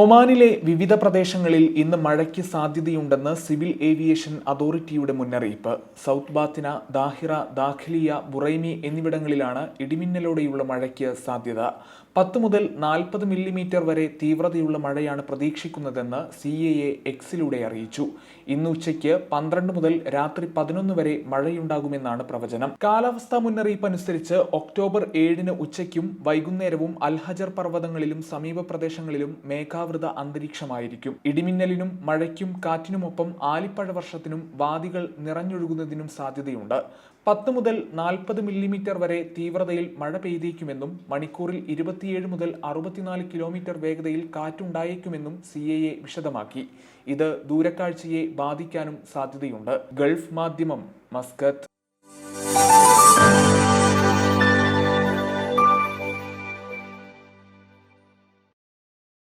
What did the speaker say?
ഒമാനിലെ വിവിധ പ്രദേശങ്ങളിൽ ഇന്ന് മഴയ്ക്ക് സാധ്യതയുണ്ടെന്ന് സിവിൽ ഏവിയേഷൻ അതോറിറ്റിയുടെ മുന്നറിയിപ്പ്. South Batinah Dhahirah Dakhiliyah Buraimi എന്നിവിടങ്ങളിലാണ് ഇടിമിന്നലോടെയുള്ള മഴയ്ക്ക് സാധ്യത. പത്ത് മുതൽ നാൽപ്പത് മില്ലിമീറ്റർ വരെ തീവ്രതയുള്ള മഴയാണ് പ്രതീക്ഷിക്കുന്നതെന്ന് സി എ എ എക്സിലൂടെ അറിയിച്ചു. ഇന്ന് ഉച്ചയ്ക്ക് പന്ത്രണ്ട് മുതൽ രാത്രി പതിനൊന്ന് വരെ മഴയുണ്ടാകുമെന്നാണ് പ്രവചനം. കാലാവസ്ഥാ മുന്നറിയിപ്പ് അനുസരിച്ച് ഒക്ടോബർ ഏഴിന് ഉച്ചയ്ക്കും വൈകുന്നേരവും അൽഹജർ പർവതങ്ങളിലും സമീപ പ്രദേശങ്ങളിലും മേഘാവൃത അന്തരീക്ഷമായിരിക്കും. ഇടിമിന്നലിനും മഴയ്ക്കും കാറ്റിനുമൊപ്പം ആലിപ്പഴ വർഷത്തിനും വാദികൾ നിറഞ്ഞൊഴുകുന്നതിനും സാധ്യതയുണ്ട്. പത്ത് മുതൽ നാൽപ്പത് മില്ലിമീറ്റർ വരെ തീവ്രതയിൽ മഴ പെയ്തേക്കുമെന്നും മണിക്കൂറിൽ ഇരുപത്തിയേഴ് മുതൽ അറുപത്തിനാല് കിലോമീറ്റർ വേഗതയിൽ കാറ്റുണ്ടായേക്കുമെന്നും സി എ എ വിശദമാക്കി. ഇത് ദൂരക്കാഴ്ചയെ ബാധിക്കാനും സാധ്യതയുണ്ട്. ഗൾഫ് മാധ്യമം മസ്കത്ത്.